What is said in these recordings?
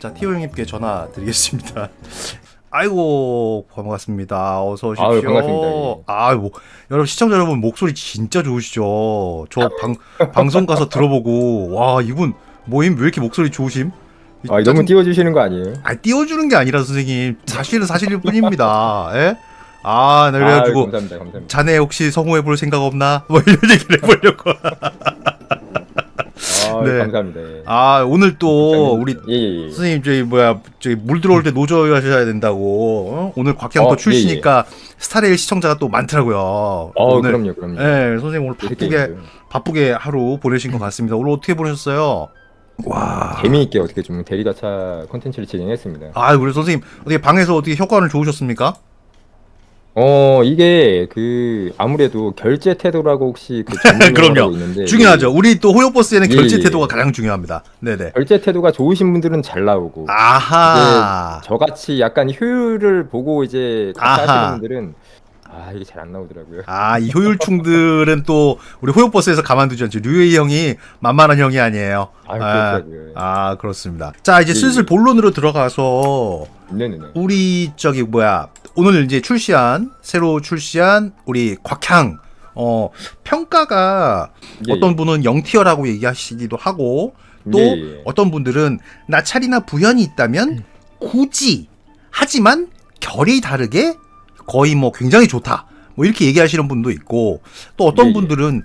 자 티오 형님께 전화 드리겠습니다. 아이고 반갑습니다. 어서 오십시오. 아유, 반갑습니다. 예. 아이고 여러분 시청자 여러분 목소리 진짜 좋으시죠. 저 방 방송 가서 들어보고 와 이분 모임 왜 이렇게 목소리 좋으심? 아, 너무 띄워주시는 거 아니에요? 아 띄워주는 게 아니라 선생님 사실은 사실일 뿐입니다. 예? 아, 나 그래가지고 아유, 감사합니다, 감사합니다. 자네 혹시 성우해 볼 생각 없나? 뭐 이런 얘기를 해보려고. 감사합니다. 예. 아 오늘 또 우리 예, 예, 예. 선생님 저기 뭐야 저기 물 들어올 때 노조 하셔야 된다고 어? 오늘 또 어, 출시니까 스타레일 시청자가 또 많더라고요. 어, 오늘 그럼요, 그럼요. 네 선생님 오늘 바쁘게. 바쁘게 하루 보내신 것 같습니다. 오늘 어떻게 보내셨어요? 와. 재미있게 어떻게 좀 대리가차 콘텐츠를 진행했습니다. 아 우리 선생님 어떻게 방에서 어떻게 효과는 좋으셨습니까? 어, 이게 그 아무래도 결제 태도라고 혹시 그 그럼요. 있는데 중요하죠. 우리 또 호요버스에는 예, 결제 예. 태도가 가장 중요합니다. 네네. 결제 태도가 좋으신 분들은 잘 나오고 아하. 저같이 약간 효율을 보고 이제 아하. 하시는 분들은 아 이게 잘 안 나오더라고요. 아, 이 효율충들은 또 우리 호요버스에서 가만두지 않죠. 류에이 형이 만만한 형이 아니에요. 아, 그렇더라고요. 아, 그렇습니다. 자, 이제 예, 슬슬 예. 본론으로 들어가서 네네네. 우리 저기 뭐야 오늘 이제 출시한 새로 출시한 우리 곽향 어 평가가 예, 어떤 예. 분은 0티어라고 얘기하시기도 하고 또 예, 예. 어떤 분들은 나찰이나 부연이 있다면 굳이 하지만 결이 다르게 거의 뭐 굉장히 좋다 뭐 이렇게 얘기하시는 분도 있고 또 어떤 예, 예. 분들은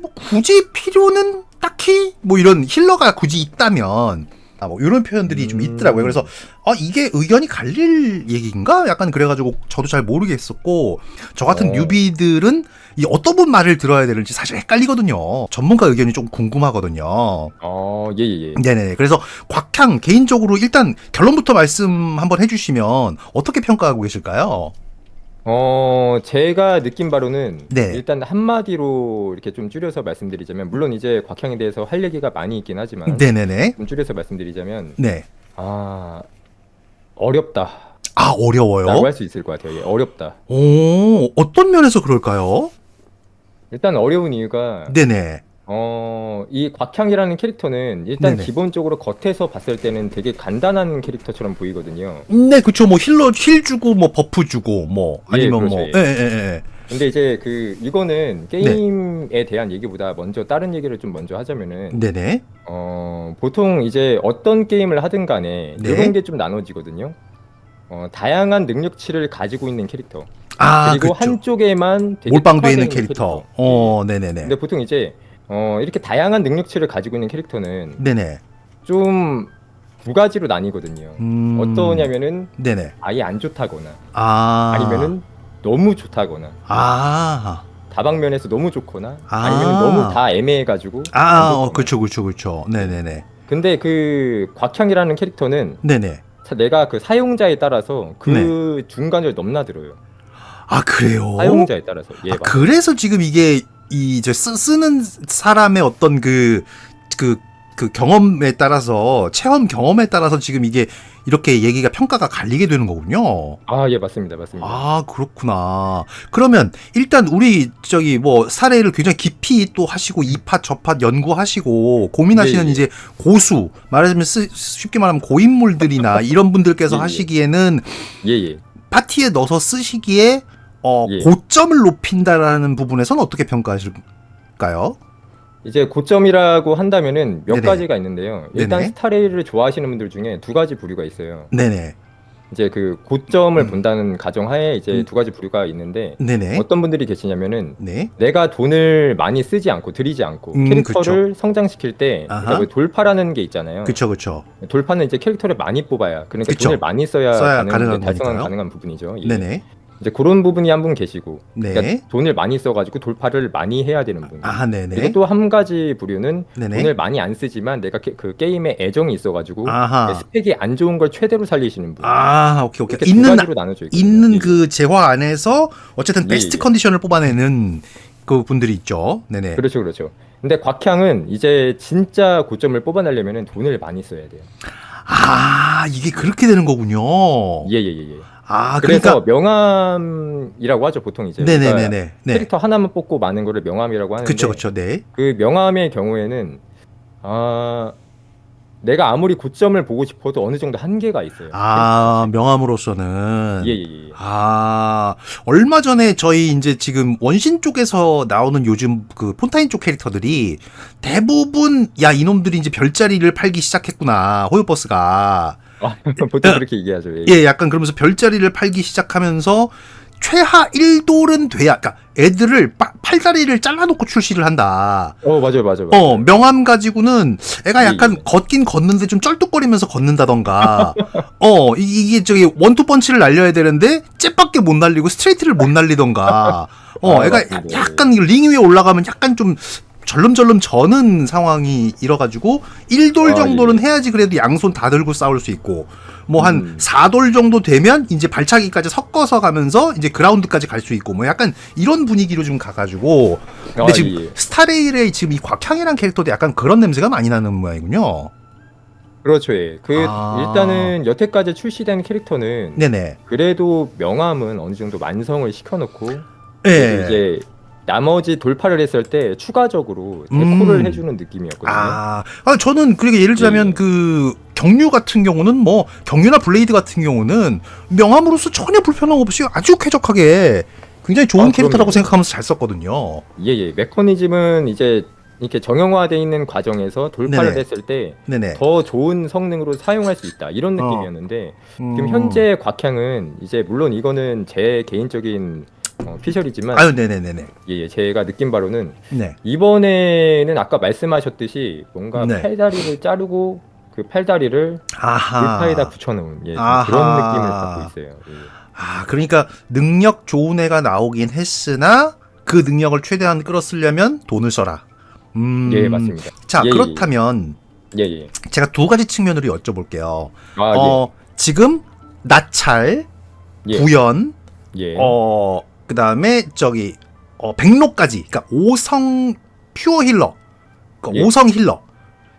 뭐 굳이 필요는 딱히 뭐 이런 힐러가 굳이 있다면 아, 뭐 이런 표현들이 좀 음. 있더라고요. 그래서 어 이게 의견이 갈릴 얘기인가? 약간 그래가지고 저도 잘 모르겠었고 저 같은 어. 뉴비들은 이 어떤 분 말을 들어야 되는지 사실 헷갈리거든요. 전문가 의견이 좀 궁금하거든요. 어, 예, 예, 예. 네네. 그래서 곽향 개인적으로 일단 결론부터 말씀 한번 해주시면 어떻게 평가하고 계실까요? 어, 제가 느낀 바로는 네. 일단 한마디로 이렇게 좀 줄여서 말씀드리자면 물론 이제 곽향에 대해서 할 얘기가 많이 있긴 하지만 네네네. 좀 줄여서 말씀드리자면 네. 아, 어렵다라고 아 어려워요. 할 수 있을 것 같아요. 예, 어렵다. 오 어떤 면에서 그럴까요? 일단 어려운 이유가 네네. 어, 이 곽향이라는 캐릭터는 일단 네네. 기본적으로 겉에서 봤을 때는 되게 간단한 캐릭터처럼 보이거든요. 네, 그쵸. 뭐 힐러 힐 주고 뭐 버프 주고 뭐 예, 아니면 그렇죠. 뭐 예. 예, 예, 예. 근데 이제 그 이거는 네. 게임에 대한 얘기보다 먼저 다른 얘기를 좀 먼저 하자면은 네네. 어, 보통 이제 어떤 게임을 하든 간에 네. 이런 게좀 나눠지거든요. 어, 다양한 능력치를 가지고 있는 캐릭터. 아, 그리고 그쵸. 한쪽에만 되게 몰빵돼 특화되어 있는 캐릭터. 어, 네네네. 근데 보통 이제 어, 이렇게 다양한 능력치를 가지고 있는 캐릭터는 네네. 좀 두 가지로 나뉘거든요. 음. 어떠냐면은 네네. 아예 안 좋다거나 아. 아니면은 너무 좋다거나 아. 다방면에서 너무 좋거나 아. 아. 니면 너무 다 애매해가지고 아, 안 어, 좋거나. 그쵸, 그쵸, 그쵸. 네네네. 근데 그 곽향이라는 캐릭터는 네네. 사- 내가 그 사용자에 따라서 그 네. 중간을 넘나들어요. 아, 그래요? 사용자에 따라서. 예, 아, 맞아요. 그래서 지금 이게 이 이제 쓰, 쓰는 사람의 어떤 그, 그, 그 경험에 따라서 체험 경험에 따라서 지금 이게 이렇게 얘기가 평가가 갈리게 되는 거군요. 아, 예, 맞습니다. 맞습니다. 아 그렇구나. 그러면 일단 우리 저기 뭐 사례를 굉장히 깊이 또 하시고 이팟 저팟 연구하시고 고민하시는 예, 예. 이제 고수 말하자면 쓰- 쉽게 말하면 고인물들이나 이런 분들께서 예, 예. 하시기에는 예, 예. 파티에 넣어서 쓰시기에 어 예. 고점을 높인다라는 부분에서는 어떻게 평가하실까요? 이제 고점이라고 한다면은 몇 네네. 가지가 있는데요. 일단 네네. 스타레일을 좋아하시는 분들 중에 두 가지 부류가 있어요. 네네 이제 그 고점을 음. 본다는 가정하에 이제 음. 두 가지 부류가 있는데 네네 어떤 분들이 계시냐면은 네 내가 돈을 많이 쓰지 않고 들이지 않고 음, 캐릭터를 성장시킬 때 아하. 그러니까 왜 돌파라는 게 있잖아요. 그쵸 그쵸 돌파는 이제 캐릭터를 많이 뽑아야 그러니까 그쵸. 돈을 많이 써야, 써야 가능, 가능한 거니까요. 가능한 부분이죠. 예. 네네 이제 그런 부분이 한 분 계시고 네. 그러니까 돈을 많이 써가지고 돌파를 많이 해야 되는 분. 아 네네 그리고 또 한 가지 부류는 네네 돈을 많이 안 쓰지만 내가 게- 그 게임에 애정이 있어가지고 아하 스펙이 안 좋은 걸 최대로 살리시는 분. 아 오케이 오케이 이렇게 두 있는 가지로 나눠져. 있는 예. 그 재화 안에서 어쨌든 예, 베스트 예. 컨디션을 뽑아내는 그 분들이 있죠. 네네. 그렇죠, 그렇죠. 근데 곽향은 이제 진짜 고점을 뽑아내려면 돈을 많이 써야 돼요. 아 이게 그렇게 되는 거군요. 예, 예, 예. 예. 아 그래서 그러니까 명함이라고 하죠, 보통 이제. 그러니까 네네네네. 네. 캐릭터 하나만 뽑고 많은 거를 명함이라고 하는데 그쵸 그쵸 네. 그 명함의 경우에는 아 내가 아무리 고점을 보고 싶어도 어느 정도 한계가 있어요. 아, 명함으로서는. 예, 예, 예. 아, 얼마 전에 저희 이제 지금 원신 쪽에서 나오는 요즘 그 폰타인 쪽 캐릭터들이 대부분 야, 이놈들이 이제 별자리를 팔기 시작했구나. 호요버스가. 아, 보통 그렇게 얘기하죠. 예. 예, 약간 그러면서 별자리를 팔기 시작하면서 최하 1돌은 돼야, 그러니까 애들을 빠- 팔다리를 잘라놓고 출시를 한다. 어, 맞아요, 맞아요. 맞아요. 어, 명함 가지고는 애가 약간 예, 예. 걷긴 걷는데 좀 쩔뚝거리면서 걷는다던가. 어, 이- 이게 저기 원투 펀치를 날려야 되는데 잽밖에 못 날리고 스트레이트를 못 날리던가. 어, 아, 애가 맞습니다. 약간 링 위에 올라가면 약간 좀 절름절름 저는 상황이 일어가지고 1돌 아, 정도는 해야지 그래도 양손 다 들고 싸울 수 있고 뭐한 음. 4돌 정도 되면 이제 발차기까지 섞어서 가면서 이제 그라운드까지 갈 수 있고 뭐 약간 이런 분위기로 좀 가가지고 근데 아, 지금 예, 예. 스타레일의 지금 이 곽향이란 캐릭터도 약간 그런 냄새가 많이 나는 모양이군요. 그렇죠. 예. 그 아. 일단은 여태까지 출시된 캐릭터는 네네. 그래도 명함은 어느 정도 완성을 시켜놓고 예. 이제 나머지 돌파를 했을 때 추가적으로 데코를 음. 해주는 느낌이었거든요. 아, 아, 저는 그러니까 예를 들자면 예. 그 경류 같은 경우는 뭐 경류나 블레이드 같은 경우는 명함으로서 전혀 불편함 없이 아주 쾌적하게 굉장히 좋은 아, 캐릭터라고 그럼요. 생각하면서 잘 썼거든요. 예예. 메커니즘은 이제 이렇게 정형화되어 있는 과정에서 돌파를 네네. 했을 때 더 네네. 좋은 성능으로 사용할 수 있다 이런 어. 느낌이었는데 음. 지금 현재 곽향은 이제 물론 이거는 제 개인적인 어, 피셜이지만 아유, 네네네네. 예, 예, 제가 느낀 바로는 네. 이번에는 아까 말씀하셨듯이 뭔가 네. 팔다리를 자르고 그 팔다리를 아하. 돌파에다 붙여놓은 예, 좀 아하. 그런 느낌을 갖고 있어요. 예. 아, 그러니까 능력 좋은 애가 나오긴 했으나 그 능력을 최대한 끌어쓰려면 돈을 써라. 음. 예, 맞습니다. 자, 예, 예. 그렇다면 예, 예. 제가 두 가지 측면으로 여쭤볼게요. 아, 어, 지금 나찰, 예. 예. 예. 어, 그 다음에 저기 어, 백로까지. 그러니까 오성 퓨어 힐러. 그러니까 예. 오성 힐러.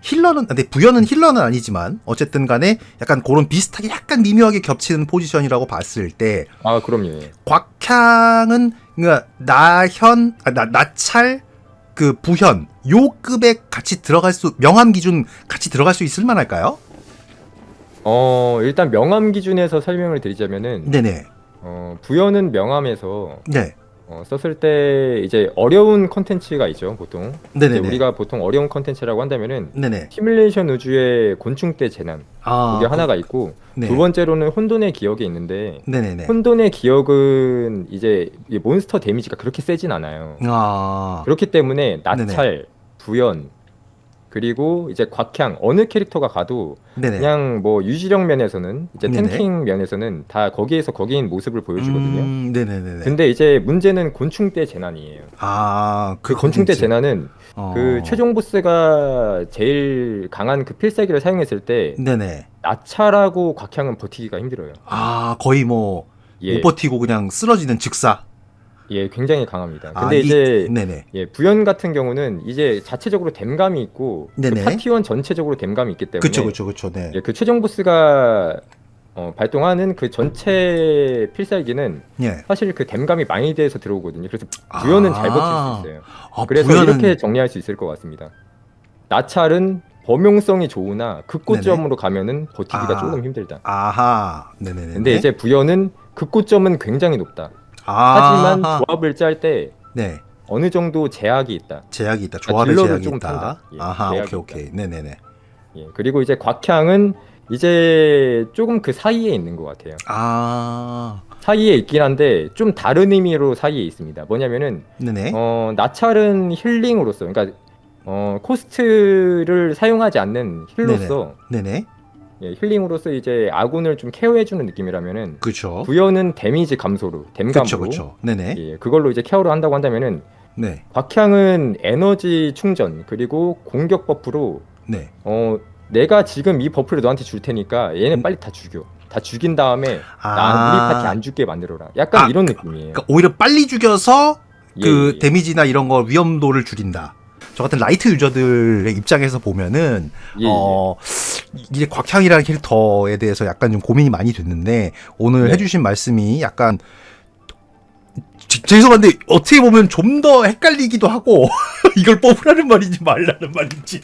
힐러는 근데 부연은 힐러는 아니지만 어쨌든 간에 약간 그런 비슷하게 약간 미묘하게 겹치는 포지션이라고 봤을 때 아, 그럼요. 예. 곽향은 그러니까 나현 아, 나, 나찰 그 부현 요 급에 같이 들어갈 수 명함 기준 같이 들어갈 수 있을 만할까요? 어, 일단 명함 기준에서 설명을 드리자면은 네네 어, 부여는 명함에서 네. 어, 썼을 때 이제 어려운 컨텐츠가 있죠, 보통. 이제 네네네 우리가 보통 어려운 컨텐츠라고 한다면은 네네. 시뮬레이션 우주의 곤충대 재난. 아 이게 하나가 있고 네. 두 번째로는 혼돈의 기억이 있는데 네네네. 혼돈의 기억은 이제 이 몬스터 데미지가 그렇게 세진 않아요. 아. 그렇기 때문에 나찰, 부연 그리고 이제 곽향 어느 캐릭터가 가도 네네 그냥 뭐 유지력 면에서는 이제 네네. 탱킹 면에서는 다 거기에서 거기인 모습을 보여주거든요. 음, 네네네네 근데 이제 문제는 곤충대 재난이에요. 아 그 곤충대 컨텐츠. 재난은 어. 그 최종 보스가 제일 강한 그 필살기를 사용했을 때 네네 나차라고 곽향은 버티기가 힘들어요. 아 거의 뭐 못 예, 버티고 그냥 쓰러지는 즉사 예, 굉장히 강합니다. 아, 근데 이- 이제 네네 예, 부연 같은 경우는 이제 자체적으로 댐감이 있고 그 네네. 파티원 전체적으로 댐감이 있기 때문에 그쵸 그쵸 그쵸 네 예, 그 최종 보스가 어, 발동하는 그 전체 필살기는 예. 사실 그 댐감이 많이 돼서 들어오거든요. 그래서 부연은 잘 버틸 아. 수 있어요. 아, 그래서 부연은- 이렇게 정리할 수 있을 것 같습니다. 나찰은 범용성이 좋으나 극고점으로 가면은 버티기가 아. 조금 힘들다. 아하 네네네 근데 이제 부연은 극고점은 굉장히 높다. 아, 하지만 조합을 짤 때 네. 어느 정도 제약이 있다. 제약이 있다. 그러니까 조합에 딜러를 제약이 좀 있다. 탄다. 예, 아하 제약이 오케이 오케이. 네네네. 예, 그리고 이제 곽향은 이제 조금 그 사이에 있는 것 같아요. 아. 사이에 있긴 한데 좀 다른 의미로 사이에 있습니다. 뭐냐면은 네네. 어, 나찰은 힐링으로서 그러니까 어, 코스트를 사용하지 않는 힐로서 네네 예, 힐링으로서 이제 아군을 좀 케어해주는 느낌이라면은 그쵸 부여는 데미지 감소로 댐감으로 그쵸 그쵸 네네 예, 그걸로 이제 케어를 한다고 한다면은 네 곽향은 에너지 충전 그리고 공격 버프로 네. 어 내가 지금 이 버프를 너한테 줄 테니까 얘네 음. 빨리 다 죽여 다 죽인 다음에 아. 나 우리 파티 안 죽게 만들어라 약간 아, 이런 느낌이에요 그러니까 오히려 빨리 죽여서 예, 그 예, 데미지나 이런 거 위험도를 줄인다. 저 같은 라이트 유저들의 입장에서 보면은 예, 예. 어 이제 곽향이라는 캐릭터에 대해서 약간 좀 고민이 많이 됐는데 오늘 네. 해주신 말씀이 약간 지- 죄송한데 어떻게 보면 좀 더 헷갈리기도 하고 이걸 뽑으라는 말인지 말라는 말인지.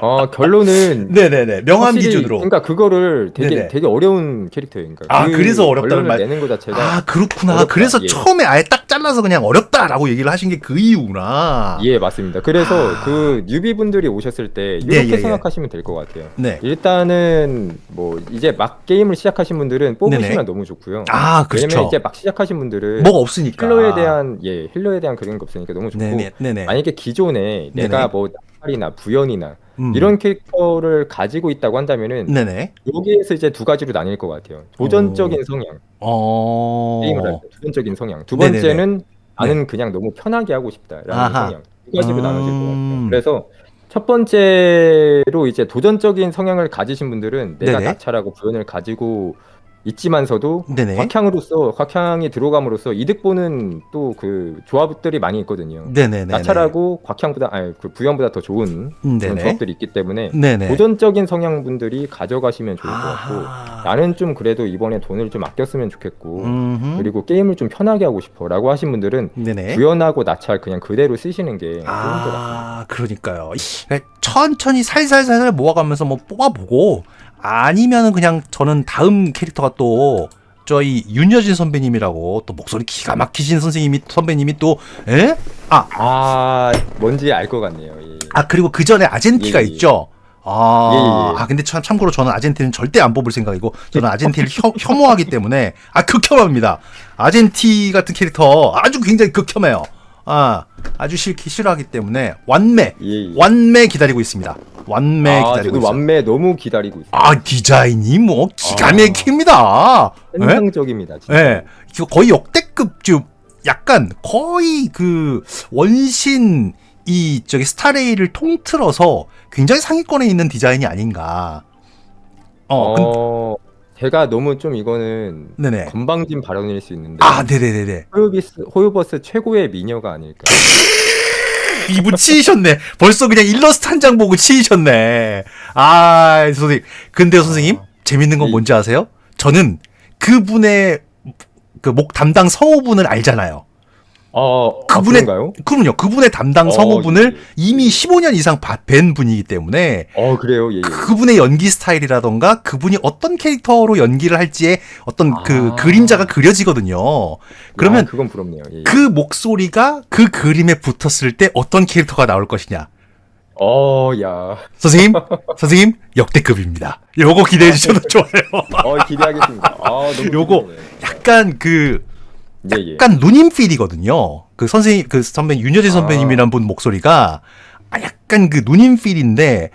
어 결론은 네네네 명함 확실히 기준으로. 그러니까 그거를 되게 네네. 되게 어려운 캐릭터예요. 그러니까 아, 그래서 어렵다는 결론을 말- 내는 거 자체가 아 그렇구나. 어렵다. 그래서 예. 처음에 아예 딱 잘라서 그냥 어렵다라고 얘기를 하신 게 그 이유구나. 예 맞습니다. 그래서 아. 그 뉴비 분들이 오셨을 때 네, 이렇게 예, 예. 생각하시면 될 것 같아요. 네. 일단은 뭐 이제 막 게임을 시작하신 분들은 뽑으시면 네네. 너무 좋고요. 아 그렇죠. 왜냐면 이제 막 시작하신 분들은 뭐가 없으니까. 힐러에 대한 예 힐러에 대한 그런 게 없으니까 너무 좋고 네네 네네. 만약에 기존에 내가 네네. 뭐 나팔이나 부연이나 음. 이런 캐릭터를 가지고 있다고 한다면은 네네. 여기에서 이제 두 가지로 나뉠 것 같아요. 도전적인 성향 어. 게임을 할때 도전적인 성향. 두 네네네. 번째는 나는 그냥 너무 편하게 하고 싶다라는 아하. 성향. 두 가지로 나눠질 것 음. 같아요. 그래서 첫 번째로 이제 도전적인 성향을 가지신 분들은 내가 네네. 나찰하고 부연을 가지고 있지만서도 네네. 곽향으로서 곽향이 들어감으로써 이득 보는 또 그 조합들이 많이 있거든요. 네네네. 나찰하고 곽향보다 아니 그 부연보다 더 좋은 음, 그런 네네. 조합들이 있기 때문에 네네. 도전적인 성향 분들이 가져가시면 좋을 것 같고 아하. 나는 좀 그래도 이번에 돈을 좀 아꼈으면 좋겠고 음흠. 그리고 게임을 좀 편하게 하고 싶어라고 하신 분들은 네네. 구현하고 나찰 그냥 그대로 쓰시는 게 좋은 것 같아요. 아, 그러니까요. 이- 천천히 살살살살 모아가면서 뭐 뽑아보고 아니면은 그냥 저는 다음 캐릭터가 또 저희 윤여진 선배님이라고 또 목소리 기가 막히신 선생님이 선배님이 또 에? 아, 아 뭔지 알 것 같네요. 예. 아 그리고 그 전에 아젠티가 예, 예. 있죠. 아, 예, 예. 아 근데 참, 참고로 저는 아젠티는 절대 안 뽑을 생각이고 저는 아젠티를 혐, 혐오하기 때문에 아 극혐합니다. 아젠티 같은 캐릭터 아주 굉장히 극혐해요. 아 아주 싫기 싫어하기 때문에 완매 예, 예. 완매 기다리고 있습니다. 완매 아, 기다리고 저도 있어요. 완매 너무 기다리고 있어요. 아 디자인이 뭐 기가 아. 막힙니다. 예? 환상적입니다. 진짜. 예, 이거 거의 역대급 좀 약간 거의 그 원신 이 저기 스타레이를 통틀어서 굉장히 상위권에 있는 디자인이 아닌가. 어, 근- 어, 제가 너무 좀 이거는 네네. 건방진 발언일 수 있는데 아, 네네네네. 호요비스 호요버스 최고의 미녀가 아닐까. 이분 치이셨네. 벌써 그냥 일러스트 한 장 보고 치이셨네. 아, 선생님. 근데 선생님, 재밌는 건 예. 뭔지 아세요? 저는 그분의 그 목 담당 성우분을 알잖아요. 어, 그분의- 아? 그럼요. 그분의 담당 어, 성우분을 예, 예. 이미 15년 이상 봐- 뵌 분이기 때문에 어, 그래요. 예, 예. 그분의 연기 스타일이라던가 그분이 어떤 캐릭터로 연기를 할지에 어떤 그 아. 그림자가 그려지거든요. 그러면 아, 그건 부럽네요. 예, 예. 그 목소리가 그 그림에 붙었을 때 어떤 캐릭터가 나올 것이냐. 어, 야. 선생님, 선생님 역대급입니다. 요거 기대해 주셔도 좋아요. 어, 기대하겠습니다. 아, 너무 요거 기대되네요. 약간 그 예, 예. 약간 누님 필이거든요. 그 선생님 그 선배 윤여진 선배님이란 분 목소리가 아 약간 그 누님 필인데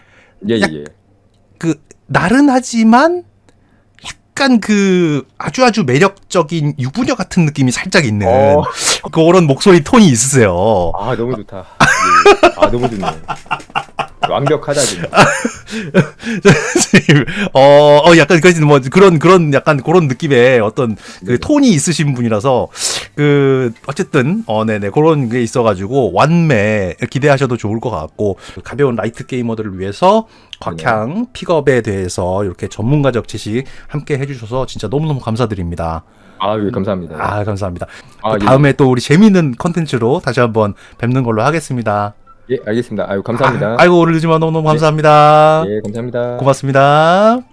예, 예, 약- 예. 그 나른하지만 약간 그 아주 아주 매력적인 유부녀 같은 느낌이 살짝 있는 어. 그런 목소리 톤이 있으세요. 아, 너무 좋다. 예, 예. 아, 너무 좋네요. 완벽하다. 선생님, 어, 어, 약간 그, 뭐, 그런, 그런, 약간 그런 느낌의 어떤 그 네네. 톤이 있으신 분이라서, 그, 어쨌든, 어, 네네, 그런 게 있어가지고, 완매 기대하셔도 좋을 것 같고, 가벼운 라이트 게이머들을 위해서, 곽향 픽업에 대해서 이렇게 전문가적 지식 함께 해주셔서 진짜 너무너무 감사드립니다. 아, 예, 감사합니다. 아, 감사합니다. 아, 또 다음에 또 우리 재미있는 컨텐츠로 다시 한번 뵙는 걸로 하겠습니다. 예, 알겠습니다. 아유, 감사합니다. 아, 이고 오늘 늦지만 너무너무 감사합니다. 예, 감사합니다. 고맙습니다.